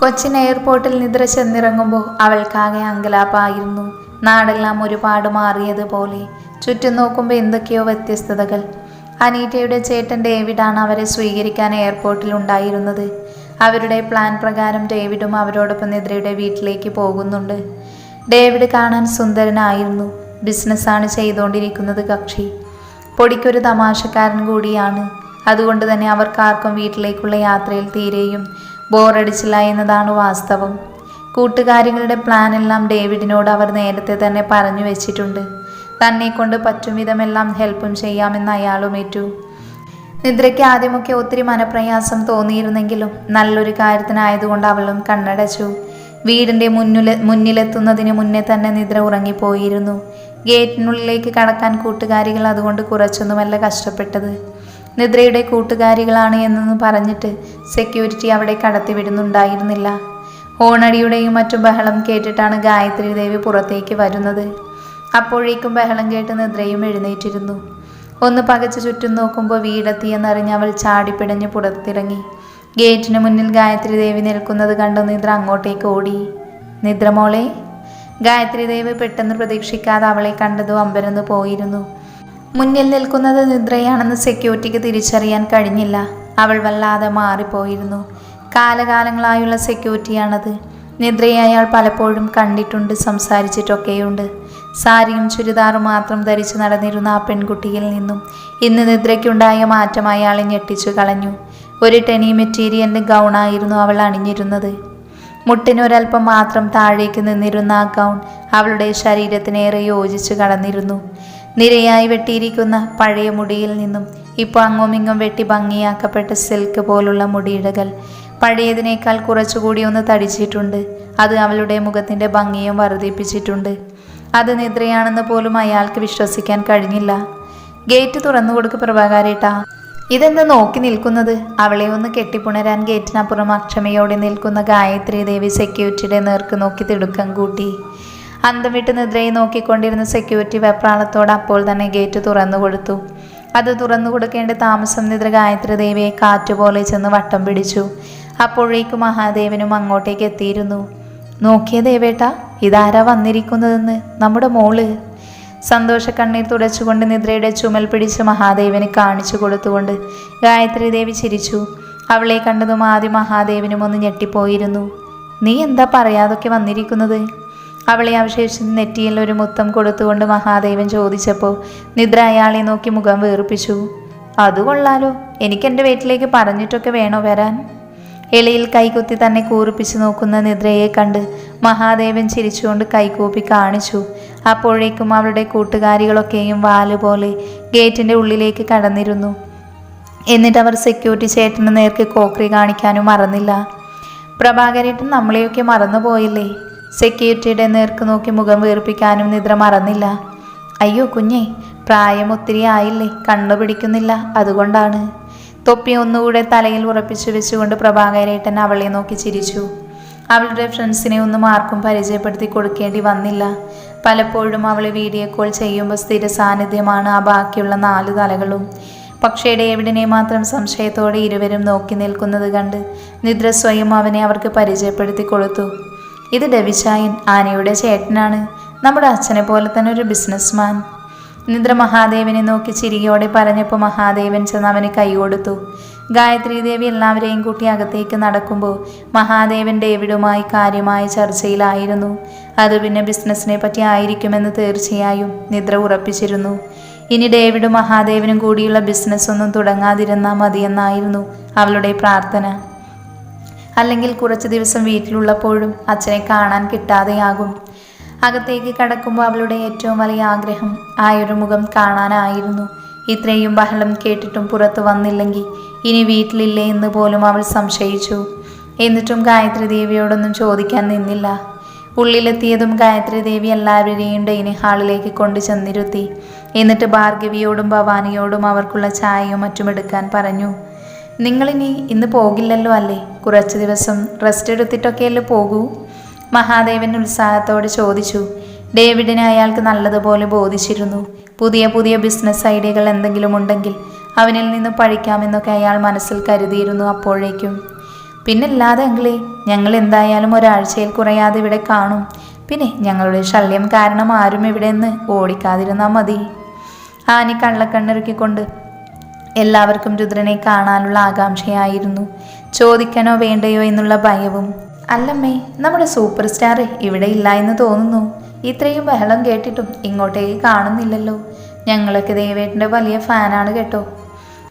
കൊച്ചിൻ എയർപോർട്ടിൽ നിദ്ര ചെന്നിറങ്ങുമ്പോൾ അവൾക്കാകെ അങ്കലാപ്പായിരുന്നു. നാടെല്ലാം ഒരുപാട് മാറിയതുപോലെ. ചുറ്റും നോക്കുമ്പോൾ എന്തൊക്കെയോ വ്യത്യസ്തതകൾ. അനീറ്റയുടെ ചേട്ടൻ ഡേവിഡാണ് അവരെ സ്വീകരിക്കാൻ എയർപോർട്ടിൽ ഉണ്ടായിരുന്നത്. അവരുടെ പ്ലാൻ പ്രകാരം ഡേവിഡും അവരോടൊപ്പം നിദ്രയുടെ വീട്ടിലേക്ക് പോകുന്നുണ്ട്. ഡേവിഡ് കാണാൻ സുന്ദരനായിരുന്നു. ബിസിനസ്സാണ് ചെയ്തുകൊണ്ടിരിക്കുന്നത് കക്ഷി. പൊടിക്കൊരു തമാശക്കാരൻ കൂടിയാണ്. അതുകൊണ്ട് തന്നെ അവർക്കാർക്കും വീട്ടിലേക്കുള്ള യാത്രയിൽ തീരെയും ബോറടിച്ചില്ല എന്നതാണ് വാസ്തവം. കൂട്ടുകാരികളുടെ പ്ലാനെല്ലാം ഡേവിഡിനോട് അവർ നേരത്തെ തന്നെ പറഞ്ഞു വെച്ചിട്ടുണ്ട്. തന്നെ കൊണ്ട് പറ്റും വിധമെല്ലാം ഹെൽപ്പും ചെയ്യാമെന്ന് അയാളും ഏറ്റു. നിദ്രയ്ക്ക് ആദ്യമൊക്കെ ഒത്തിരി മനപ്രയാസം തോന്നിയിരുന്നെങ്കിലും നല്ലൊരു കാര്യത്തിനായതുകൊണ്ട് അവളും കണ്ണടച്ചു. വീടിന്റെ മുന്നിലെ മുന്നിലെത്തുന്നതിന് മുന്നേ തന്നെ നിദ്ര ഉറങ്ങിപ്പോയിരുന്നു. ഗേറ്റിനുള്ളിലേക്ക് കടക്കാൻ കൂട്ടുകാരികൾ അതുകൊണ്ട് കുറച്ചൊന്നുമല്ല കഷ്ടപ്പെട്ടത്. നിദ്രയുടെ കൂട്ടുകാരികളാണ് എന്നൊന്നും പറഞ്ഞിട്ട് സെക്യൂരിറ്റി അവിടെ കടത്തിവിടുന്നുണ്ടായിരുന്നില്ല. ഹോണടിയുടെയും മറ്റു ബഹളം കേട്ടിട്ടാണ് ഗായത്രി ദേവി പുറത്തേക്ക് വരുന്നത്. അപ്പോഴേക്കും ബഹളം കേട്ട് നിദ്രയും എഴുന്നേറ്റിരുന്നു. ഒന്ന് പകച്ച് ചുറ്റും നോക്കുമ്പോൾ വീടെത്തിയെന്നറിഞ്ഞ് അവൾ ചാടിപ്പിടഞ്ഞ് പുറത്തിറങ്ങി. ഗേറ്റിന് മുന്നിൽ ഗായത്രി ദേവി നിൽക്കുന്നത് കണ്ട് നിദ്ര അങ്ങോട്ടേക്ക് ഓടി. നിദ്ര മോളെ ഗായത്രി ദേവി പെട്ടെന്ന് പ്രതീക്ഷിക്കാതെ അവളെ കണ്ടതും അമ്പരന്ന് പോയിരുന്നു. മുന്നിൽ നിൽക്കുന്നത് നിദ്രയാണെന്ന് സെക്യൂരിറ്റിക്ക് തിരിച്ചറിയാൻ കഴിഞ്ഞില്ല. അവൾ വല്ലാതെ മാറിപ്പോയിരുന്നു. കാലകാലങ്ങളായുള്ള സെക്യൂരിറ്റിയാണത് നിദ്രയെ അയാൾ പലപ്പോഴും കണ്ടിട്ടുണ്ട് സംസാരിച്ചിട്ടൊക്കെയുണ്ട്. സാരിയും ചുരിദാറും മാത്രം ധരിച്ച് നടന്നിരുന്ന ആ പെൺകുട്ടിയിൽ നിന്നും ഇന്ന് നിദ്രയ്ക്കുണ്ടായ മാറ്റം അയാളെ ഞെട്ടിച്ചു കളഞ്ഞു. ഒരു ടെനി മെറ്റീരിയലിന്റെ ഗൗണായിരുന്നു അവൾ അണിഞ്ഞിരുന്നത്. മുട്ടിനൊരൽപ്പം മാത്രം താഴേക്ക് നിന്നിരുന്ന ആ ഗൗൺ അവളുടെ ശരീരത്തിനേറെ യോജിച്ച് കടന്നിരുന്നു. നിരയായി വെട്ടിയിരിക്കുന്ന പഴയ മുടിയിൽ നിന്നും ഇപ്പോൾ അങ്ങോമിങ്ങും വെട്ടി ഭംഗിയാക്കപ്പെട്ട സിൽക്ക് പോലുള്ള മുടിയിഴകൾ പഴയതിനേക്കാൾ കുറച്ചുകൂടി ഒന്ന് തടിച്ചിട്ടുണ്ട്. അത് അവളുടെ മുഖത്തിന്റെ ഭംഗിയും വർദ്ധിപ്പിച്ചിട്ടുണ്ട്. അത് നിദ്രയാണെന്ന് പോലും അയാൾക്ക് വിശ്വസിക്കാൻ കഴിഞ്ഞില്ല. ഗേറ്റ് തുറന്നു കൊടുക്ക് പ്രഭാകാരേട്ടാ. ഇതെന്താ നോക്കി നിൽക്കുന്നത്? അവളെ ഒന്ന് കെട്ടിപ്പുണരാൻ ഗേറ്റിനപ്പുറം അക്ഷമയോടെ നിൽക്കുന്ന ഗായത്രി ദേവി സെക്യൂരിറ്റിയുടെ നേർക്ക് നോക്കി തിടുക്കം കൂട്ടി. അന്തം വിട്ട് നിദ്രയെ നോക്കിക്കൊണ്ടിരുന്ന സെക്യൂരിറ്റി വെപ്രാളത്തോട് അപ്പോൾ തന്നെ ഗേറ്റ് തുറന്നു കൊടുത്തു. അത് തുറന്നു കൊടുക്കേണ്ട താമസം നിദ്ര ഗായത്രി ദേവിയെ കാറ്റുപോലെ ചെന്ന് വട്ടം പിടിച്ചു. അപ്പോഴേക്കും മഹാദേവനും അങ്ങോട്ടേക്ക് എത്തിയിരുന്നു. നോക്കിയ ദേവേട്ട ഇതാരാ വന്നിരിക്കുന്നതെന്ന്? നമ്മുടെ മോൾ. സന്തോഷ കണ്ണീർ തുടച്ചുകൊണ്ട് നിദ്രയുടെ ചുമൽ പിടിച്ച് മഹാദേവന് കാണിച്ചു കൊടുത്തുകൊണ്ട് ഗായത്രി ദേവി ചിരിച്ചു. അവളെ കണ്ടതും ആദ്യം മഹാദേവനും ഒന്ന് ഞെട്ടിപ്പോയിരുന്നു. നീ എന്താ പറയാതൊക്കെ വന്നിരിക്കുന്നത്? അവളെ അവശേഷിച്ച് നെറ്റിയിൽ ഒരു മുത്തം കൊടുത്തുകൊണ്ട് മഹാദേവൻ ചോദിച്ചപ്പോൾ നിദ്ര അയാളെ നോക്കി മുഖം വീർപ്പിച്ചു. അത് കൊള്ളാലോ. എനിക്ക് എന്റെ വീട്ടിലേക്ക് പറഞ്ഞിട്ടൊക്കെ വേണോ വരാൻ? എളിയിൽ കൈകുത്തി തന്നെ കൂറിപ്പിച്ച് നോക്കുന്ന നിദ്രയെ കണ്ട് മഹാദേവൻ ചിരിച്ചുകൊണ്ട് കൈകൂപ്പി കാണിച്ചു. അപ്പോഴേക്കും അവളുടെ കൂട്ടുകാരികളൊക്കെയും വാലുപോലെ ഗേറ്റിന്റെ ഉള്ളിലേക്ക് കടന്നിരുന്നു. എന്നിട്ട് അവർ സെക്യൂരിറ്റി ചേട്ടന് നേർക്ക് കോക്രി കാണിക്കാനും മറന്നില്ല. പ്രഭാകരേട്ടൻ നമ്മളെയൊക്കെ മറന്നുപോയില്ലേ? സെക്യൂരിറ്റിയുടെ നേർക്ക് നോക്കി മുഖം വീർപ്പിക്കാനും നിദ്ര മറന്നില്ല. അയ്യോ കുഞ്ഞെ പ്രായം ഒത്തിരി ആയില്ലേ കണ്ണു പിടിക്കുന്നില്ല അതുകൊണ്ടാണ്. തൊപ്പി ഒന്നുകൂടെ തലയിൽ ഉറപ്പിച്ചു വെച്ചുകൊണ്ട് പ്രഭാകരേട്ടൻ അവളെ നോക്കി ചിരിച്ചു. അവളുടെ ഫ്രണ്ട്സിനെ ഒന്നും ആർക്കും പരിചയപ്പെടുത്തി കൊടുക്കേണ്ടി വന്നില്ല. പലപ്പോഴും അവൾ വീഡിയോ കോൾ ചെയ്യുമ്പോൾ സ്ഥിര സാന്നിധ്യമാണ് ആ ബാക്കിയുള്ള നാല് തലകളും. പക്ഷേ ഡേവിഡിനെ മാത്രം സംശയത്തോടെ ഇരുവരും നോക്കി നിൽക്കുന്നത് കണ്ട് നിദ്ര സ്വയം അവനെ അവർക്ക് പരിചയപ്പെടുത്തി കൊടുത്തു. ഇത് ഡെവിചായൻ ആനയുടെ ചേട്ടനാണ്. നമ്മുടെ അച്ഛനെ പോലെ തന്നെ ഒരു ബിസിനസ്മാൻ നിദ്ര മഹാദേവനെ നോക്കി ചിരിയോടെ പറഞ്ഞപ്പോൾ മഹാദേവൻ ചെന്ന് അവന് കൈ കൊടുത്തു. ഗായത്രി ദേവി എല്ലാവരെയും കൂട്ടി അകത്തേക്ക് നടക്കുമ്പോൾ മഹാദേവൻ ഡേവിഡുമായി കാര്യമായ ചർച്ചയിലായിരുന്നു. അത് പിന്നെ ബിസിനസ്സിനെ പറ്റി ആയിരിക്കുമെന്ന് തീർച്ചയായും നിദ്ര ഉറപ്പിച്ചിരുന്നു. ഇനി ഡേവിഡും മഹാദേവനും കൂടിയുള്ള ബിസിനസ് ഒന്നും തുടങ്ങാതിരുന്നാൽ മതിയെന്നായിരുന്നു അവളുടെ പ്രാർത്ഥന. അല്ലെങ്കിൽ കുറച്ച് ദിവസം വീട്ടിലുള്ളപ്പോഴും അച്ഛനെ കാണാൻ കിട്ടാതെയാകും. അകത്തേക്ക് കടക്കുമ്പോൾ അവളുടെ ഏറ്റവും വലിയ ആഗ്രഹം ആയൊരു മുഖം കാണാനായിരുന്നു. ഇത്രയും ബഹളം കേട്ടിട്ടും പുറത്തു വന്നില്ലെങ്കിൽ ഇനി വീട്ടിലില്ലേ എന്ന് പോലും അവൾ സംശയിച്ചു. എന്നിട്ടും ഗായത്രി ദേവിയോടൊന്നും ചോദിക്കാൻ നിന്നില്ല. ഉള്ളിലെത്തിയതും ഗായത്രി ദേവി എല്ലാവരെയും ഡൈനിങ് ഹാളിലേക്ക് കൊണ്ടു ചെന്നിരുത്തി. എന്നിട്ട് ഭാർഗവിയോടും ഭവാനിയോടും അവർക്കുള്ള ചായയും മറ്റും എടുക്കാൻ പറഞ്ഞു. നിങ്ങളിനി ഇന്ന് പോകില്ലല്ലോ അല്ലേ? കുറച്ച് ദിവസം റെസ്റ്റ് എടുത്തിട്ടൊക്കെയല്ലേ പോകൂ? മഹാദേവൻ ഉത്സാഹത്തോടെ ചോദിച്ചു. ഡേവിഡിനെ അയാൾക്ക് നല്ലതുപോലെ ബോധിച്ചിരുന്നു. പുതിയ പുതിയ ബിസിനസ് ഐഡിയകൾ എന്തെങ്കിലും ഉണ്ടെങ്കിൽ അവനിൽ നിന്ന് പഴിക്കാമെന്നൊക്കെ അയാൾ മനസ്സിൽ കരുതിയിരുന്നു അപ്പോഴേക്കും. പിന്നില്ലാതെ അങ്കിളേ ഞങ്ങൾ എന്തായാലും ഒരാഴ്ചയിൽ കുറയാതെ ഇവിടെ കാണും. പിന്നെ ഞങ്ങളുടെ ശല്യം കാരണം ആരും ഇവിടെ നിന്ന് ഓടിക്കാതിരുന്നാൽ മതി. ആനി കള്ളക്കണ്ണിറുക്കിക്കൊണ്ട് എല്ലാവർക്കും രുദ്രനെ കാണാനുള്ള ആകാംക്ഷയായിരുന്നു. ചോദിക്കണോ വേണ്ടയോ എന്നുള്ള ഭയവും. അല്ലമ്മേ നമ്മുടെ സൂപ്പർ സ്റ്റാർ ഇവിടെ ഇല്ല എന്ന് തോന്നുന്നു. ഇത്രയും ബഹളം കേട്ടിട്ടും ഇങ്ങോട്ടേക്ക് കാണുന്നില്ലല്ലോ. ഞങ്ങളൊക്കെ ദേവേട്ടന്റെ വലിയ ഫാനാണ് കേട്ടോ.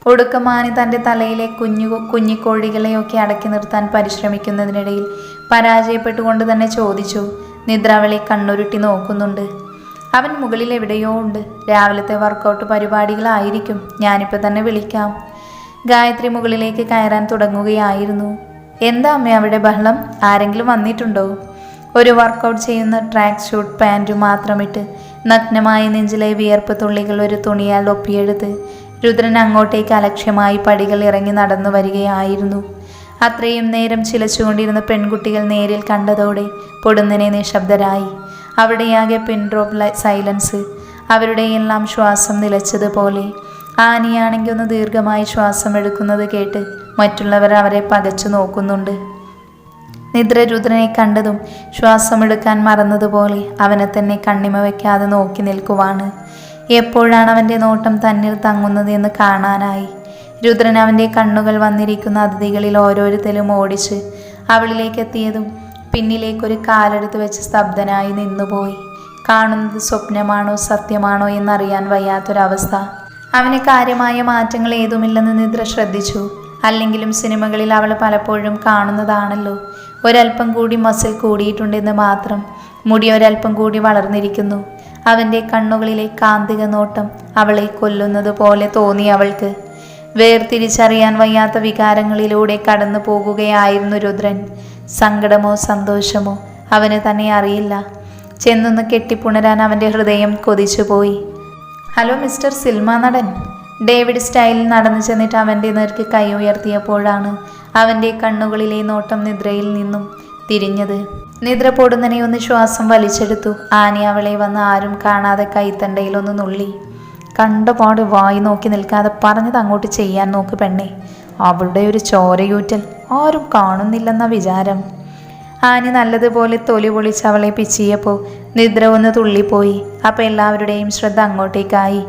ഒടുക്കമാനി തന്റെ തലയിലെ കുഞ്ഞു കുഞ്ഞിക്കോഴികളെയൊക്കെ അടക്കി നിർത്താൻ പരിശ്രമിക്കുന്നതിനിടയിൽ പരാജയപ്പെട്ടുകൊണ്ട് തന്നെ ചോദിച്ചു നിദ്രാവളി കണ്ണുരുട്ടി നോക്കുന്നുണ്ട്. അവൻ മുകളിൽ എവിടെയോ ഉണ്ട്. രാവിലത്തെ വർക്കൗട്ട് പരിപാടികളായിരിക്കും. ഞാനിപ്പോൾ തന്നെ വിളിക്കാം. ഗായത്രി മുകളിലേക്ക് കയറാൻ തുടങ്ങുകയായിരുന്നു. എന്താ അമ്മ അവിടെ ബഹളം? ആരെങ്കിലും വന്നിട്ടുണ്ടോ? ഒരു വർക്കൗട്ട് ചെയ്യുന്ന ട്രാക്ക് ഷൂട്ട് പാന്റ് മാത്രമിട്ട്. നഗ്നമായ നെഞ്ചിലെ വിയർപ്പ് തുള്ളികൾ ഒരു തുണിയാൽ ഒപ്പിയെടുത്ത് രുദ്രൻ അങ്ങോട്ടേക്ക് അലക്ഷ്യമായി പടികൾ ഇറങ്ങി നടന്നു വരികയായിരുന്നു. അത്രയും നേരം ചിലച്ചുകൊണ്ടിരുന്ന പെൺകുട്ടികൾ നേരിൽ കണ്ടതോടെ പൊടുന്നനെ നിശബ്ദരായി. അവിടെയാകെ പിൻഡ്രോപ്പ് സൈലൻസ് അവരുടെ അവരുടെയെല്ലാം ശ്വാസം നിലച്ചതുപോലെ. ആനയാണെങ്കിൽ ഒന്ന് ദീർഘമായി ശ്വാസം എടുക്കുന്നത് കേട്ട് മറ്റുള്ളവർ അവരെ പകച്ചു നോക്കുന്നുണ്ട്. നിദ്രരുദ്രനെ കണ്ടതും ശ്വാസമെടുക്കാൻ മറന്നതുപോലെ അവനെ തന്നെ കണ്ണിമ വയ്ക്കാതെ നോക്കി നിൽക്കുവാണ്. എപ്പോഴാണ് അവന്റെ നോട്ടം തന്നിൽ തങ്ങുന്നത് എന്ന് കാണാനായി. രുദ്രൻ അവന്റെ കണ്ണുകൾ വന്നിരിക്കുന്ന അതിഥികളിൽ ഓരോരുത്തരും ഓടിച്ച് അവളിലേക്ക് എത്തിയതും പിന്നിലേക്കൊരു കാലെടുത്ത് വെച്ച് സ്തബ്ധനായി നിന്നുപോയി. കാണുന്നത് സ്വപ്നമാണോ സത്യമാണോ എന്നറിയാൻ വയ്യാത്തൊരവസ്ഥ. അവന് കാര്യമായ മാറ്റങ്ങൾ ഏതുമില്ലെന്ന് നിദ്ര ശ്രദ്ധിച്ചു. അല്ലെങ്കിലും സിനിമകളിൽ അവൾ പലപ്പോഴും കാണുന്നതാണല്ലോ. ഒരല്പം കൂടി മസിൽ കൂടിയിട്ടുണ്ടെന്ന് മാത്രം. മുടി ഒരല്പം കൂടി വളർന്നിരിക്കുന്നു. അവന്റെ കണ്ണുകളിലെ കാന്തിക നോട്ടം അവളെ കൊല്ലുന്നത് പോലെ തോന്നി അവൾക്ക്. വേർതിരിച്ചറിയാൻ വയ്യാത്ത വികാരങ്ങളിലൂടെ കടന്നു പോകുകയായിരുന്നു രുദ്രൻ. സങ്കടമോ സന്തോഷമോ അവന് തന്നെ അറിയില്ല. ചെന്നൊന്ന് കെട്ടിപ്പുണരാൻ അവന്റെ ഹൃദയം കൊതിച്ചുപോയി. ഹലോ മിസ്റ്റർ സിൽമ നടൻ. ഡേവിഡ് സ്റ്റൈലിൽ നടന്നു ചെന്നിട്ട് അവന്റെ നേർക്ക് കൈ ഉയർത്തിയപ്പോഴാണ് അവന്റെ കണ്ണുകളിലെ നോട്ടം നിദ്രയിൽ നിന്നും തിരിഞ്ഞത്. നിദ്ര പൊടുന്നനെ ഒന്ന് ശ്വാസം വലിച്ചെടുത്തു. ആനി അവളെ വന്ന് ആരും കാണാതെ കൈത്തണ്ടയിലൊന്ന് നുള്ളി. കണ്ടപാട് വായി നോക്കി നിൽക്കാതെ പറഞ്ഞത് അങ്ങോട്ട് ചെയ്യാൻ നോക്ക് പെണ്ണെ. അവളുടെ ഒരു ചോരയൂറ്റൽ ആരും കാണുന്നില്ലെന്ന വിചാരം. ആനി നല്ലതുപോലെ തൊലി പൊളിച്ച് അവളെ പിച്ചിയപ്പോൾ നിദ്ര ഒന്ന് തുള്ളിപ്പോയി. അപ്പോൾ എല്ലാവരുടെയും ശ്രദ്ധ അങ്ങോട്ടേക്കായി.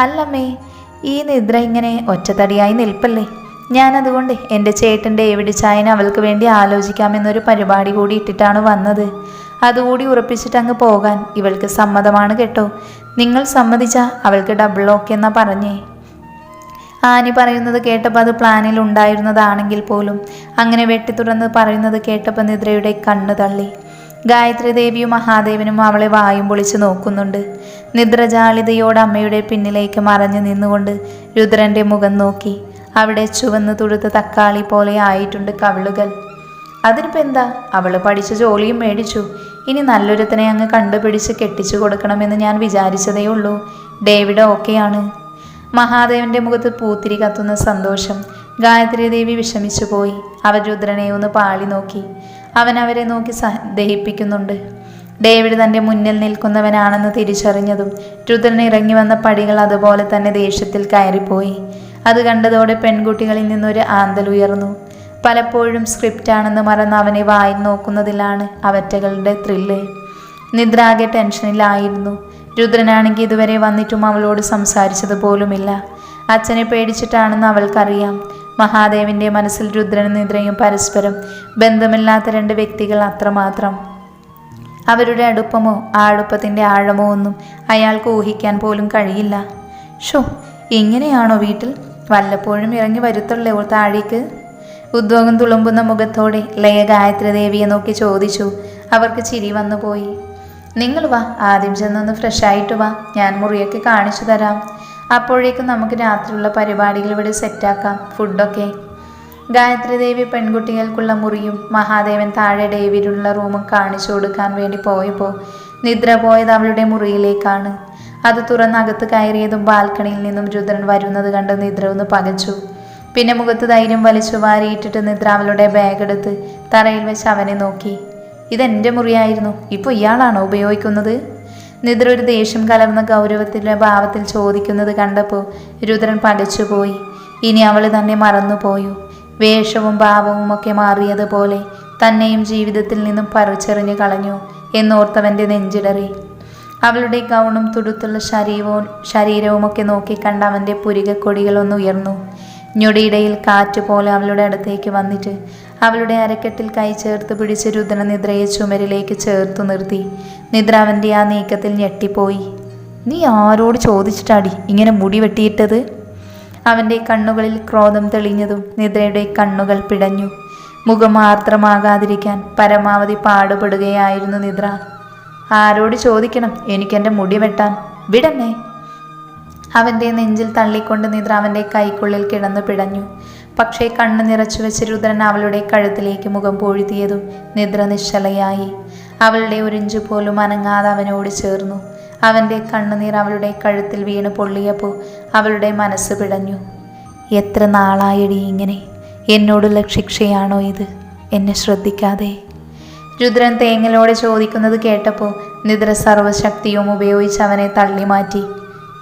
അല്ലമ്മേ ഈ നിദ്ര ഇങ്ങനെ ഒറ്റത്തടിയായി നിൽപ്പല്ലേ? ഞാനതുകൊണ്ട് എന്റെ ചേട്ടന്റെ എവിടെ ചായന അവൾക്ക് വേണ്ടി ആലോചിക്കാമെന്നൊരു പരിപാടി കൂടി ഇട്ടിട്ടാണ് വന്നത്. അതുകൂടി ഉറപ്പിച്ചിട്ട് അങ്ങ് പോകാൻ ഇവൾക്ക് സമ്മതമാണ് കേട്ടോ. നിങ്ങൾ സമ്മതിച്ച അവൾക്ക് ഡബിൾ ഓക്കെ എന്നാ പറഞ്ഞേ. ആനി പറയുന്നത് കേട്ടപ്പോൾ അത് പ്ലാനിൽ ഉണ്ടായിരുന്നതാണെങ്കിൽ പോലും അങ്ങനെ വെട്ടിത്തുറന്ന് പറയുന്നത് കേട്ടപ്പോൾ നിദ്രയുടെ കണ്ണ് തള്ളി. ഗായത്രി ദേവിയും മഹാദേവനും അവളെ വായും പൊളിച്ച് നോക്കുന്നുണ്ട്. നിദ്രജാളിതയോട് അമ്മയുടെ പിന്നിലേക്ക് മറഞ്ഞു നിന്നുകൊണ്ട് രുദ്രന്റെ മുഖം നോക്കി. അവിടെ ചുവന്ന് തുടുത്ത തക്കാളി പോലെ ആയിട്ടുണ്ട് കവിളുകൾ. അതിനിപ്പോൾ എന്താ? അവൾ പഠിച്ച ജോലിയും മേടിച്ചു. ഇനി നല്ലൊരുത്തനെ അങ്ങ് കണ്ടുപിടിച്ച് കെട്ടിച്ചു കൊടുക്കണമെന്ന് ഞാൻ വിചാരിച്ചതേ ഉള്ളൂ. ഡേവിഡ് ഓക്കെയാണ്. മഹാദേവന്റെ മുഖത്ത് പൂത്തിരി കത്തുന്ന സന്തോഷം ഗായത്രി ദേവി വിഷമിച്ചു പോയി. അവർ രുദ്രനെ ഒന്ന് പാളി നോക്കി. അവൻ അവരെ നോക്കി സഹ ദഹിപ്പിക്കുന്നുണ്ട്. ഡേവിഡ് തന്റെ മുന്നിൽ നിൽക്കുന്നവനാണെന്ന് തിരിച്ചറിഞ്ഞതും രുദ്രൻ ഇറങ്ങി വന്ന പടികൾ അതുപോലെ തന്നെ ദേഷ്യത്തിൽ കയറിപ്പോയി. അത് കണ്ടതോടെ പെൺകുട്ടികളിൽ നിന്നൊരു ആന്തൽ ഉയർന്നു. പലപ്പോഴും സ്ക്രിപ്റ്റാണെന്ന് മറന്ന് അവനെ വായി നോക്കുന്നതിലാണ് അവറ്റകളുടെ ത്രില്ല്. നിദ്രാകെ ടെൻഷനിലായിരുന്നു. രുദ്രനാണെങ്കിൽ ഇതുവരെ വന്നിട്ടും അവളോട് സംസാരിച്ചത് പോലുമില്ല അച്ഛനെ പേടിച്ചിട്ടാണെന്ന് അവൾക്കറിയാം. മഹാദേവിന്റെ മനസ്സിൽ രുദ്രനും നിദ്രയും പരസ്പരം ബന്ധമില്ലാത്ത രണ്ട് വ്യക്തികൾ അത്രമാത്രം. അവരുടെ അടുപ്പമോ ആ അടുപ്പത്തിന്റെ ആഴമോ ഒന്നും അയാൾക്ക് ഊഹിക്കാൻ പോലും കഴിയില്ല. ഷോ ഇങ്ങനെയാണോ വീട്ടിൽ? വല്ലപ്പോഴും ഇറങ്ങി വരുത്തുള്ളേ താഴേക്ക്? ഉദ്യോഗം തുളുമ്പുന്ന മുഖത്തോടെ ലയ ഗായത്രി ദേവിയെ നോക്കി ചോദിച്ചു. അവർക്ക് ചിരി വന്നു പോയി. നിങ്ങൾ വാ ആദ്യം ചെന്നൊന്ന് ഫ്രഷ് ആയിട്ട് വാ. ഞാൻ മുറിയൊക്കെ കാണിച്ചു തരാം. അപ്പോഴേക്കും നമുക്ക് രാത്രിയുള്ള പരിപാടികൾ ഇവിടെ സെറ്റാക്കാം ഫുഡൊക്കെ ഗായത്രി ദേവി പെൺകുട്ടികൾക്കുള്ള മുറിയും മഹാദേവൻ താഴെ ഡേവിലുള്ള റൂമും കാണിച്ചു കൊടുക്കാൻ വേണ്ടി പോയപ്പോൾ നിദ്ര പോയത് അവളുടെ മുറിയിലേക്കാണ്. അത് തുറന്നകത്ത് കയറിയതും ബാൽക്കണിയിൽ നിന്നും രുദ്രൻ വരുന്നത് കണ്ട് നിദ്ര ഒന്ന് പകച്ചു. പിന്നെ മുഖത്ത് ധൈര്യം വലിച്ചു വാരിയിട്ടിട്ട് നിദ്രാവളുടെ ബാഗ് എടുത്ത് തറയിൽ വെച്ച് അവനെ നോക്കി. ഇതെന്റെ മുറിയായിരുന്നു. ഇപ്പോൾ ഇയാളാണോ ഉപയോഗിക്കുന്നത്? നിദ്ര ഒരു ദേഷ്യം കലർന്ന ഗൗരവത്തിലെ ഭാവത്തിൽ ചോദിക്കുന്നത് കണ്ടപ്പോൾ രുദ്രൻ പകച്ചുപോയി ഇനി അവൾ തന്നെ മറന്നുപോയു? വേഷവും ഭാവവും ഒക്കെ മാറിയതുപോലെ തന്നെയും ജീവിതത്തിൽ നിന്നും പറിച്ചെറിഞ്ഞു കളഞ്ഞു എന്നോർത്തവന്റെ നെഞ്ചിടറി. അവളുടെ ഗൗണും തുടുത്തുള്ള ശരീരവും ശരീരവുമൊക്കെ നോക്കിക്കണ്ട അവന്റെ പുരികക്കൊടികളൊന്നുയർന്നു ഞൊടിയിടയിൽ കാറ്റ് പോലെ അവളുടെ അടുത്തേക്ക് വന്നിട്ട് അവളുടെ അരക്കെട്ടിൽ കൈ ചേർത്ത് പിടിച്ച് രുദ്രനിദ്രയെ ചുമരിലേക്ക് ചേർത്തു നിർത്തി. നിദ്ര അവന്റെ ആ നീക്കത്തിൽ ഞെട്ടിപ്പോയി. നീ ആരോട് ചോദിച്ചിട്ടാടി ഇങ്ങനെ മുടി വെട്ടിയിട്ടത്? അവന്റെ കണ്ണുകളിൽ ക്രോധം തെളിഞ്ഞതും നിദ്രയുടെ കണ്ണുകൾ പിടഞ്ഞു. മുഖം ആർദ്രമാകാതിരിക്കാൻ പരമാവധി പാടുപെടുകയായിരുന്നു നിദ്ര. ആരോട് ചോദിക്കണം? എനിക്കെന്റെ മുടി വെട്ടാൻ. വിടന്നേ. അവന്റെ നെഞ്ചിൽ തള്ളിക്കൊണ്ട് നിദ്ര അവന്റെ കൈക്കുള്ളിൽ കിടന്നു പിടഞ്ഞു. പക്ഷേ കണ്ണ് നിറച്ചു വെച്ച് രുദ്രൻ അവളുടെ കഴുത്തിലേക്ക് മുഖം പൊഴുതിയതും നിദ്ര നിശ്ചലയായി. അവളുടെ ഒരിഞ്ചു പോലും അനങ്ങാതെ അവനോട് ചേർന്നു. അവന്റെ കണ്ണുനീർ അവളുടെ കഴുത്തിൽ വീണ് പൊള്ളിയപ്പോൾ അവളുടെ മനസ്സ് പിടഞ്ഞു. എത്ര നാളായടി ഇങ്ങനെ? എന്നോടുള്ള ശിക്ഷയാണോ ഇത്? എന്നെ ശ്രദ്ധിക്കാതെ. രുദ്രൻ തേങ്ങലോടെ ചോദിക്കുന്നത് കേട്ടപ്പോൾ നിദ്ര സർവശക്തിയും ഉപയോഗിച്ച് അവനെ തള്ളി മാറ്റി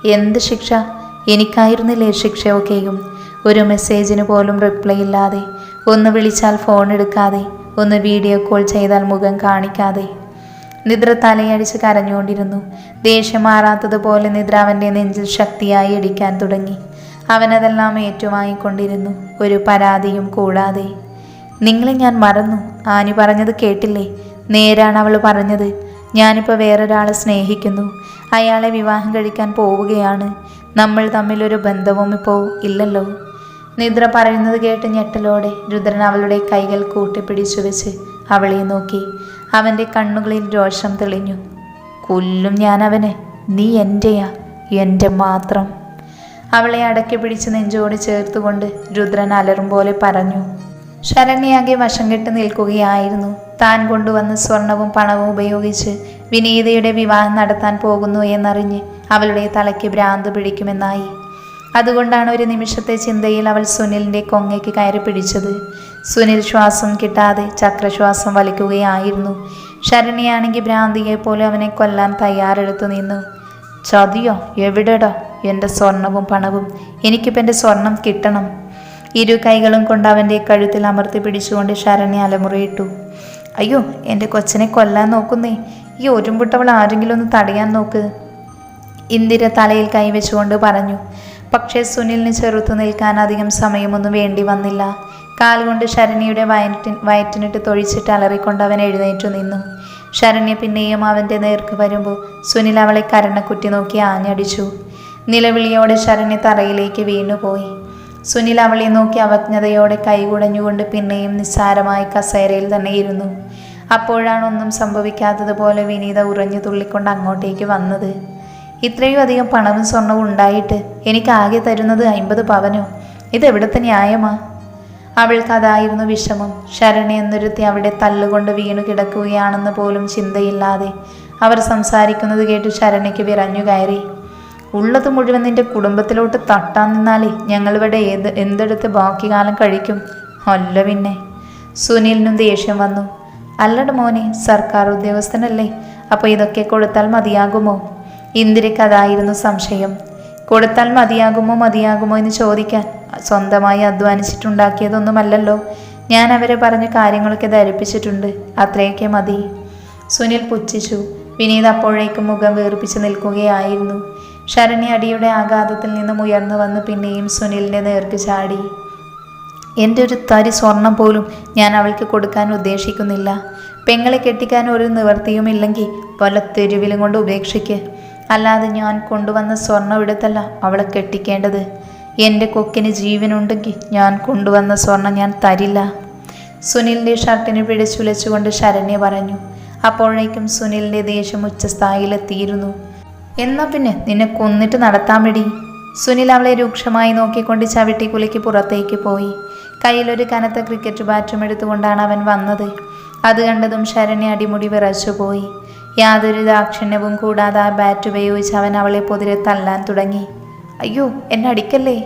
എന്ത് ശിക്ഷ? എനിക്കായിരുന്നില്ലേ ശിക്ഷയൊക്കെയും? ഒരു മെസ്സേജിന് പോലും റിപ്ലൈ ഇല്ലാതെ. ഒന്ന് വിളിച്ചാൽ ഫോൺ എടുക്കാതെ. ഒന്ന് വീഡിയോ കോൾ ചെയ്താൽ മുഖം കാണിക്കാതെ. നിദ്ര തലയടിച്ച് കരഞ്ഞുകൊണ്ടിരുന്നു. ദേഷ്യം മാറാത്തതുപോലെ നിദ്ര അവന്റെ നെഞ്ചിൽ ശക്തിയായി ഇടിക്കാൻ തുടങ്ങി. അവനതെല്ലാം ഏറ്റുവാങ്ങിക്കൊണ്ടിരുന്നു. ഒരു പരാതിയും കൂടാതെ. നിങ്ങളെ ഞാൻ മറന്നു. ആനി പറഞ്ഞത് കേട്ടില്ലേ? നേരാണ് അവൾ പറഞ്ഞത്. ഞാനിപ്പോൾ വേറൊരാളെ സ്നേഹിക്കുന്നു. അയാളെ വിവാഹം കഴിക്കാൻ പോവുകയാണ്. നമ്മൾ തമ്മിലൊരു ബന്ധവും ഇപ്പോൾ ഇല്ലല്ലോ. നിദ്ര പറയുന്നത് കേട്ട് ഞെട്ടലോടെ രുദ്രൻ അവളുടെ കൈകൾ കൂട്ടിപ്പിടിച്ചു വെച്ച് അവളെ നോക്കി. അവന്റെ കണ്ണുകളിൽ രോഷം തെളിഞ്ഞു. കൊല്ലും ഞാൻ അവനെ നീ എന്റെയാ എന്റെ മാത്രം. അവളെ അടക്കി പിടിച്ച് നെഞ്ചോട് ചേർത്തുകൊണ്ട് രുദ്രൻ അലറും പോലെ പറഞ്ഞു. ശരണ്യാകെ വശം കെട്ട് നിൽക്കുകയായിരുന്നു. താൻ കൊണ്ടുവന്ന സ്വർണവും പണവും ഉപയോഗിച്ച് വിനീതയുടെ വിവാഹം നടത്താൻ പോകുന്നു എന്നറിഞ്ഞ് അവളുടെ തലയ്ക്ക് ഭ്രാന്ത് പിടിക്കുമെന്നായി. അതുകൊണ്ടാണ് ഒരു നിമിഷത്തെ ചിന്തയിൽ അവൾ സുനിലിന്റെ കൊങ്ങയ്ക്ക് കയറി പിടിച്ചത്. സുനിൽ ശ്വാസം കിട്ടാതെ ചക്രശ്വാസം വലിക്കുകയായിരുന്നു. ശരണിയാണെങ്കിൽ ഭ്രാന്തിയെ പോലെ അവനെ കൊല്ലാൻ തയ്യാറെടുത്തു നിന്നു. ചതിയോ? എവിടെടോ? എന്റെ സ്വർണവും പണവും. എനിക്കിപ്പോൾ എന്റെ സ്വർണം കിട്ടണം. ഇരു കൈകളും കൊണ്ട് അവന്റെ കഴുത്തിൽ അമർത്തി പിടിച്ചുകൊണ്ട് ശരണ്യ അലമുറയിട്ടു. അയ്യോ എന്റെ കൊച്ചനെ കൊല്ലാൻ നോക്കുന്നേ. ഈ ഒരുമ്പുട്ടവൾ ആരെങ്കിലും ഒന്ന് തടയാൻ നോക്ക്. ഇന്ദിര തലയിൽ കൈവച്ചുകൊണ്ട് പറഞ്ഞു. പക്ഷേ സുനിലിന് ചെറുത്തു നിൽക്കാൻ അധികം സമയമൊന്നും വേണ്ടി വന്നില്ല. കാൽ കൊണ്ട് ശരണ്യയുടെ വയറ്റി വയറ്റിനിട്ട് തൊഴിച്ചിട്ട് അലറിക്കൊണ്ട് അവൻ എഴുന്നേറ്റു നിന്നു. ശരണ്യ പിന്നെയും അവന്റെ നേർക്ക് വരുമ്പോൾ സുനിൽ അവളെ കരണക്കുറ്റി നോക്കി ആഞ്ഞടിച്ചു. നിലവിളിയോടെ ശരണ്യ തറയിലേക്ക് വീണുപോയി. സുനിൽ അവളെ നോക്കി അവജ്ഞതയോടെ കൈകുടഞ്ഞുകൊണ്ട് പിന്നെയും നിസ്സാരമായി കസേരയിൽ തന്നെ ഇരുന്നു. അപ്പോഴാണ് ഒന്നും സംഭവിക്കാത്തതുപോലെ വിനീത ഉറഞ്ഞു തുള്ളിക്കൊണ്ട് അങ്ങോട്ടേക്ക് വന്നത്. ഇത്രയും അധികം പണവും സ്വർണവും ഉണ്ടായിട്ട് എനിക്ക് ആകെ തരുന്നത് അമ്പത് പവനോ? ഇതെവിടുത്തെ ന്യായമാ? അവൾക്ക് അതായിരുന്നു വിഷമം. ശരണി എന്നൊരുത്തി അവിടെ തല്ലുകൊണ്ട് വീണു കിടക്കുകയാണെന്ന് പോലും ചിന്തയില്ലാതെ അവർ സംസാരിക്കുന്നത് കേട്ട് ശരണിക്ക് വിറഞ്ഞു കയറി. ഉള്ളത് മുഴുവൻ നിന്റെ കുടുംബത്തിലോട്ട് തട്ടാൻ നിന്നാലേ ഞങ്ങളിവിടെ ഏത് എന്തെടുത്ത് ബാക്കി കാലം കഴിക്കും? അല്ല പിന്നെ. സുനിലിനും ദേഷ്യം വന്നു. അല്ലട മോനെ സർക്കാർ ഉദ്യോഗസ്ഥനല്ലേ. അപ്പോൾ ഇതൊക്കെ കൊടുത്താൽ മതിയാകുമോ? ഇന്ദിരയ്ക്ക് അതായിരുന്നു സംശയം. കൊടുത്താൽ മതിയാകുമോ മതിയാകുമോ എന്ന് ചോദിക്കാൻ സ്വന്തമായി അധ്വാനിച്ചിട്ടുണ്ടാക്കിയതൊന്നുമല്ലല്ലോ. ഞാൻ അവരെ പറഞ്ഞ കാര്യങ്ങളൊക്കെ ധരിപ്പിച്ചിട്ടുണ്ട്. അത്രയൊക്കെ മതി. സുനിൽ പുച്ഛിച്ചു. വിനീത് അപ്പോഴേക്കും മുഖം വീർപ്പിച്ച് നിൽക്കുകയായിരുന്നു. ശരണ്യ അടിയുടെ ആഘാതത്തിൽ നിന്നും ഉയർന്നു വന്ന്. പിന്നെയും സുനിലിനെ നേർക്ക് ചാടി. എന്റെ ഒരു തരി സ്വർണം പോലും ഞാൻ അവൾക്ക് കൊടുക്കാൻ ഉദ്ദേശിക്കുന്നില്ല. പെങ്ങളെ കെട്ടിക്കാൻ ഒരു നിവർത്തിയുമില്ലെങ്കിൽ പല തെരുവിലും കൊണ്ട് ഉപേക്ഷിക്ക്. അല്ലാതെ ഞാൻ കൊണ്ടുവന്ന സ്വർണം ഇടത്തല്ല അവളെ കെട്ടിക്കേണ്ടത്. എന്റെ കൊക്കിന് ജീവനുണ്ടെങ്കിൽ ഞാൻ കൊണ്ടുവന്ന സ്വർണം ഞാൻ തരില്ല. സുനിലിന്റെ ഷർട്ടിന് പിടിച്ചുലച്ചുകൊണ്ട് ശരണ്യ പറഞ്ഞു. അപ്പോഴേക്കും സുനിലിന്റെ ദേഷ്യം ഉച്ചസ്ഥായിലെത്തിയിരുന്നു. എന്നാ പിന്നെ നിന്നെ കൊന്നിട്ട് നടത്താൻ വിടി സുനിൽ അവളെ രൂക്ഷമായി നോക്കിക്കൊണ്ട് ചവിട്ടി കുലുക്കി പുറത്തേക്ക് പോയി. കയ്യിലൊരു കനത്ത ക്രിക്കറ്റ് ബാറ്റും എടുത്തുകൊണ്ടാണ് അവൻ വന്നത്. അത് കണ്ടതും ശരണ്യ അടിമുടി വിറച്ചുപോയി യാതൊരു ദാക്ഷിണ്യവും കൂടാതെ ആ ബാറ്റ് ഉപയോഗിച്ച് അവൻ അവളെ പൊതിരെ തല്ലാൻ തുടങ്ങി. അയ്യോ എന്നെ അടിക്കല്ലേ?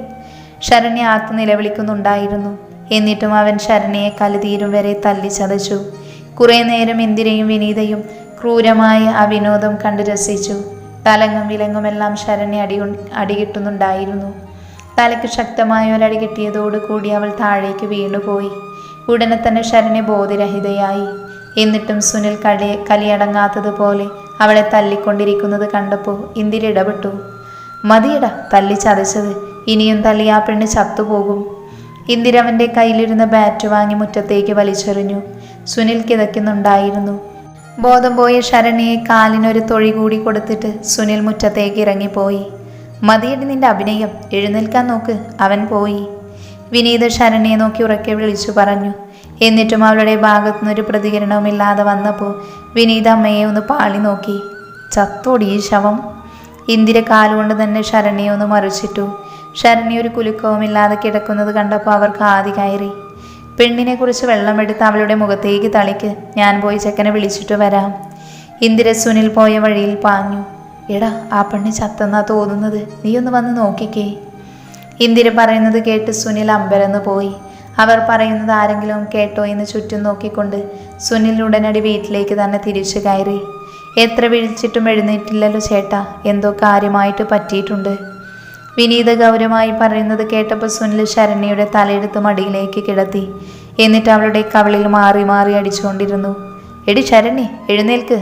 ശരണ്യ ആത്തു നിലവിളിക്കുന്നുണ്ടായിരുന്നു. എന്നിട്ടും അവൻ ശരണ്യയെ കലുതീരും വരെ തല്ലി ചതച്ചു. കുറേ നേരം ഇന്ദിരയും വിനീതയും ക്രൂരമായ ആ വിനോദം കണ്ടു രസിച്ചു. തലങ്ങും വിലങ്ങുമെല്ലാം ശരണ്യ അടി അടികിട്ടുന്നുണ്ടായിരുന്നു തലയ്ക്ക് ശക്തമായ ഒരടി കിട്ടിയതോടുകൂടി അവൾ താഴേക്ക് വീണുപോയി. ഉടനെ തന്നെ ശരണ്യ ബോധരഹിതയായി. എന്നിട്ടും സുനിൽ കളി കലിയടങ്ങാത്തതുപോലെ അവളെ തല്ലിക്കൊണ്ടിരിക്കുന്നത് കണ്ടപ്പോൾ ഇന്ദിര ഇടപെട്ടു. മതിയട തല്ലി ചതച്ചത്. ഇനിയും തല്ലി ആ പെണ്ണ് ചത്തുപോകും. ഇന്ദിര അവന്റെ കയ്യിലിരുന്ന ബാറ്റ് വാങ്ങി മുറ്റത്തേക്ക് വലിച്ചെറിഞ്ഞു. സുനിൽ കിതയ്ക്കുന്നുണ്ടായിരുന്നു. ബോധം പോയ ശരണ്യെ കാലിനൊരു തൊഴി കൂടി കൊടുത്തിട്ട് സുനിൽ മുറ്റത്തേക്ക് ഇറങ്ങിപ്പോയി. മതിയടി നിന്റെ അഭിനയം എഴുന്നേൽക്കാൻ നോക്ക്. അവൻ പോയി. വിനീത ശരണ്യെ നോക്കി ഉറക്കെ വിളിച്ചു പറഞ്ഞു. എന്നിട്ടും അവളുടെ ഭാഗത്തുനിന്നൊരു പ്രതികരണവുമില്ലാതെ വന്നപ്പോൾ വിനീത അമ്മയെ ഒന്ന് പാളി നോക്കി. ചത്തോടി ഈ ശവം. ഇന്ദിര കാലുകൊണ്ട് തന്നെ ശരണ്യെ ഒന്ന് മറിച്ചിട്ടു. ശരണ്യ ഒരു കുലുക്കവുമില്ലാതെ കിടക്കുന്നത് കണ്ടപ്പോൾ അവർക്ക് ആദി കയറി. പെണ്ണിനെ കുറിച്ച് വെള്ളമെടുത്ത് അവളുടെ മുഖത്തേക്ക് തളിക്ക്. ഞാൻ പോയി ചെക്കനെ വിളിച്ചിട്ട് വരാം. ഇന്ദിര സുനിൽ പോയ വഴിയിൽ പാഞ്ഞു. എടാ ആ പെണ്ണ് ചത്തെന്നാ തോന്നുന്നത്. നീ ഒന്ന് വന്ന് നോക്കിക്കേ. ഇന്ദിര പറയുന്നത് കേട്ട് സുനിൽ അമ്പരന്ന് പോയി. അവർ പറയുന്നത് ആരെങ്കിലും കേട്ടോ എന്ന് ചുറ്റും നോക്കിക്കൊണ്ട് സുനിൽ ഉടനടി വീട്ടിലേക്ക് തന്നെ തിരിച്ചു കയറി. എത്ര വിളിച്ചിട്ടും എഴുന്നേറ്റില്ലല്ലോ ചേട്ടാ. എന്തോ കാര്യമായിട്ട് പറ്റിയിട്ടുണ്ട്. വിനീത ഗൗരവമായി പറയുന്നത് കേട്ടപ്പോൾ സുനിൽ ശരണ്യയുടെ തലയെടുത്ത് മടിയിലേക്ക് കിടത്തി. എന്നിട്ട് അവളുടെ കവളിൽ മാറി മാറി അടിച്ചുകൊണ്ടിരുന്നു. എടി ശരണ്യ എഴുന്നേൽക്ക്.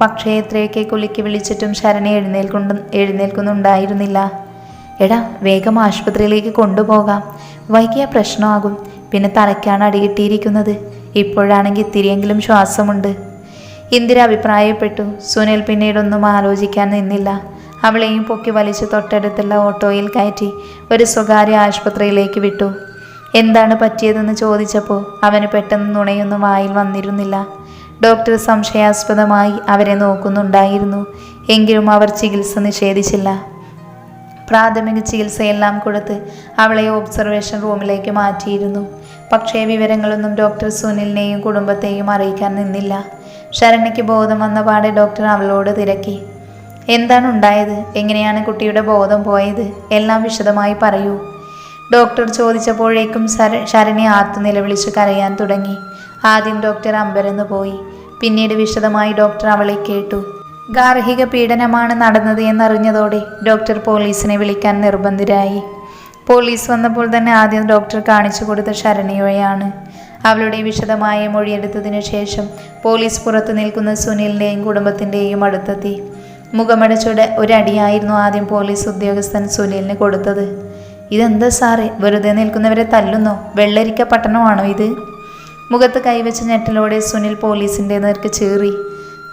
പക്ഷേ എത്രയൊക്കെ കുലുക്കി വിളിച്ചിട്ടും ശരണ്യ എഴുന്നേൽക്കൊണ്ട് എഴുന്നേൽക്കുന്നുണ്ടായിരുന്നില്ല. എടാ വേഗം ആശുപത്രിയിലേക്ക് കൊണ്ടുപോകാം. വൈകിയ പ്രശ്നമാകും. പിന്നെ തലയ്ക്കാണ് അടികിട്ടിയിരിക്കുന്നത് ഇപ്പോഴാണെങ്കിൽ ഇത്തിരിയെങ്കിലും ശ്വാസമുണ്ട്. ഇന്ദിര അഭിപ്രായപ്പെട്ടു. സുനിൽ പിന്നീടൊന്നും ആലോചിക്കാൻ നിന്നില്ല. അവളെയും പൊക്കി വലിച്ച് തൊട്ടടുത്തുള്ള ഓട്ടോയിൽ കയറ്റി ഒരു സ്വകാര്യ ആശുപത്രിയിലേക്ക് വിട്ടു. എന്താണ് പറ്റിയതെന്ന് ചോദിച്ചപ്പോൾ അവന് പെട്ടെന്ന് നുണയൊന്നും വായിൽ വന്നിരുന്നില്ല. ഡോക്ടർ സംശയാസ്പദമായി അവരെ നോക്കുന്നുണ്ടായിരുന്നു. എങ്കിലും അവർ ചികിത്സ നിഷേധിച്ചില്ല. പ്രാഥമിക ചികിത്സയെല്ലാം കൊടുത്ത് അവളെ ഒബ്സർവേഷൻ റൂമിലേക്ക് മാറ്റിയിരുന്നു. പക്ഷേ വിവരങ്ങളൊന്നും ഡോക്ടർ സുനിലിനെയും കുടുംബത്തെയും അറിയിക്കാൻ നിന്നില്ല. ശരണയ്ക്ക് ബോധം വന്ന പാടെ ഡോക്ടർ അവളോട് തിരക്കി. എന്താണ് ഉണ്ടായത് എങ്ങനെയാണ് കുട്ടിയുടെ ബോധം പോയത്? എല്ലാം വിശദമായി പറയൂ. ഡോക്ടർ ചോദിച്ചപ്പോഴേക്കും ശര ശരണ്യ ആത്തു നിലവിളിച്ച് കരയാൻ തുടങ്ങി. ആദ്യം ഡോക്ടർ അമ്പരന്ന് പോയി. പിന്നീട് വിശദമായി ഡോക്ടർ അവളെ കേട്ടു. ഗാർഹിക പീഡനമാണ് നടന്നത് എന്നറിഞ്ഞതോടെ ഡോക്ടർ പോലീസിനെ വിളിക്കാൻ നിർബന്ധിതരായി പോലീസ് വന്നപ്പോൾ തന്നെ ആദ്യം ഡോക്ടർ കാണിച്ചു കൊടുത്ത ശരണ്യയാണ്. അവളുടെ വിശദമായ മൊഴിയെടുത്തതിനു ശേഷം പോലീസ് പുറത്തു നിൽക്കുന്ന സുനിലിന്റെയും കുടുംബത്തിന്റെയും അടുത്തെത്തി. മുഖമടച്ചുടെ ഒരടിയായിരുന്നു ആദ്യം പോലീസ് ഉദ്യോഗസ്ഥൻ സുനിലിന് കൊടുത്തത്. ഇതെന്താ സാറേ വെറുതെ നിൽക്കുന്നവരെ തല്ലുന്നോ? വെള്ളരിക്ക പട്ടണമാണോ ഇത്? മുഖത്ത് കൈവച്ച ഞെട്ടലോടെ സുനിൽ പോലീസിന്റെ നേർക്ക് ചേറി.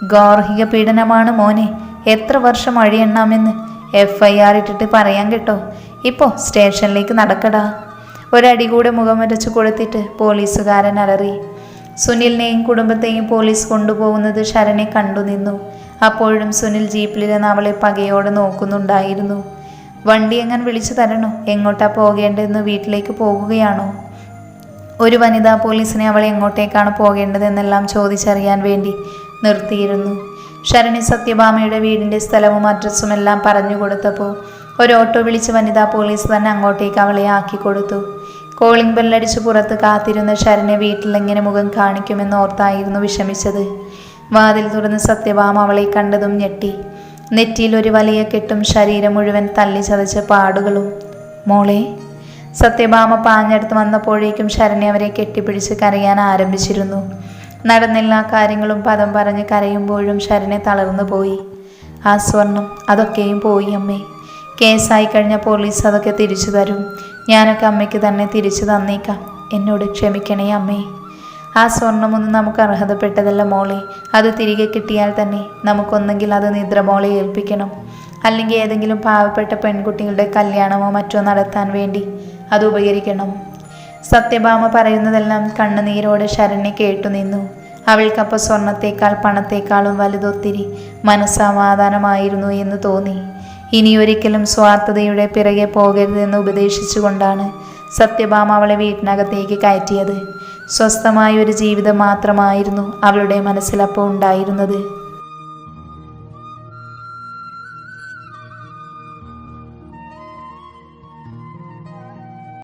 ഗാർഹിക പീഡനമാണ് മോനെ. എത്ര വർഷം അഴിയെണ്ണാമെന്ന് എഫ് ഐ ആർ ഇട്ടിട്ട് പറയാൻ കേട്ടോ. ഇപ്പോൾ സ്റ്റേഷനിലേക്ക് നടക്കടാ. ഒരടി കൂടെ മുഖം വരച്ചു കൊടുത്തിട്ട് പോലീസുകാരൻ അലറി. സുനിലിനെയും കുടുംബത്തെയും പോലീസ് കൊണ്ടുപോകുന്നത് ശരനെ കണ്ടു നിന്നു. അപ്പോഴും സുനിൽ ജീപ്പിലിരുന്ന് അവളെ പകയോടെ നോക്കുന്നുണ്ടായിരുന്നു. വണ്ടി എങ്ങനെ വിളിച്ചു തരണോ? എങ്ങോട്ടാ പോകേണ്ടതെന്ന് വീട്ടിലേക്ക് പോകുകയാണോ? ഒരു വനിതാ പോലീസിനെ അവൾ എങ്ങോട്ടേക്കാണ് പോകേണ്ടതെന്നെല്ലാം ചോദിച്ചറിയാൻ വേണ്ടി നിർത്തിയിരുന്നു. ശരണി സത്യഭാമയുടെ വീടിന്റെ സ്ഥലവും അഡ്രസ്സും എല്ലാം പറഞ്ഞു കൊടുത്തപ്പോൾ ഒരു ഓട്ടോ വിളിച്ച് വനിതാ പോലീസ് തന്നെ അങ്ങോട്ടേക്ക് അവളെ ആക്കി കൊടുത്തു. കോളിംഗ് ബെല്ലടിച്ച് പുറത്ത് കാത്തിരുന്ന ശരണ്യ വീട്ടിലെങ്ങനെ മുഖം കാണിക്കുമെന്ന് ഓർത്തായിരുന്നു വിഷമിച്ചത്. വാതിൽ തുറന്ന് സത്യഭാമ അവളെ കണ്ടതും ഞെട്ടി. നെറ്റിയിൽ ഒരു വലിയ കെട്ടും ശരീരം മുഴുവൻ തല്ലി ചതച്ച പാടുകളും. മോളെ സത്യഭാമ പാഞ്ഞെടുത്ത് വന്നപ്പോഴേക്കും ശരണ്യ അവരെ കെട്ടിപ്പിടിച്ച് കരയാൻ ആരംഭിച്ചിരുന്നു. നടന്നെല്ലാ കാര്യങ്ങളും പദം പറഞ്ഞ് കരയുമ്പോഴും ശരണെ തളർന്നു പോയി. ആ സ്വർണം അതൊക്കെയും പോയി അമ്മേ. കേസായി കഴിഞ്ഞ പോലീസ് അതൊക്കെ തിരിച്ചു തരും. ഞാനൊക്കെ അമ്മയ്ക്ക് തന്നെ തിരിച്ചു തന്നേക്കാം. എന്നോട് ക്ഷമിക്കണേ അമ്മേ. ആ സ്വർണമൊന്നും നമുക്ക് അർഹതപ്പെട്ടതല്ല മോളെ. അത് തിരികെ കിട്ടിയാൽ തന്നെ നമുക്കൊന്നെങ്കിൽ അത് നിദ്ര മോളെ ഏൽപ്പിക്കണം. അല്ലെങ്കിൽ ഏതെങ്കിലും പാവപ്പെട്ട പെൺകുട്ടികളുടെ കല്യാണമോ മറ്റോ നടത്താൻ വേണ്ടി അത് ഉപകരിക്കണം. സത്യഭാമ പറയുന്നതെല്ലാം കണ്ണുനീരോടെ ശരണ്യ കേട്ടു നിന്നു അവൾക്കപ്പോൾ സ്വർണത്തേക്കാൾ പണത്തേക്കാളും വലുതൊത്തിരി മനസ്സമാധാനമായിരുന്നു എന്ന് തോന്നി. ഇനിയൊരിക്കലും സ്വാർത്ഥതയുടെ പിറകെ പോകരുതെന്ന് ഉപദേശിച്ചുകൊണ്ടാണ് സത്യഭാമ അവളെ വീട്ടിനകത്തേക്ക് കയറ്റിയത്. സ്വസ്ഥമായ ഒരു ജീവിതം മാത്രമായിരുന്നു അവളുടെ മനസ്സിലപ്പോൾ ഉണ്ടായിരുന്നത്.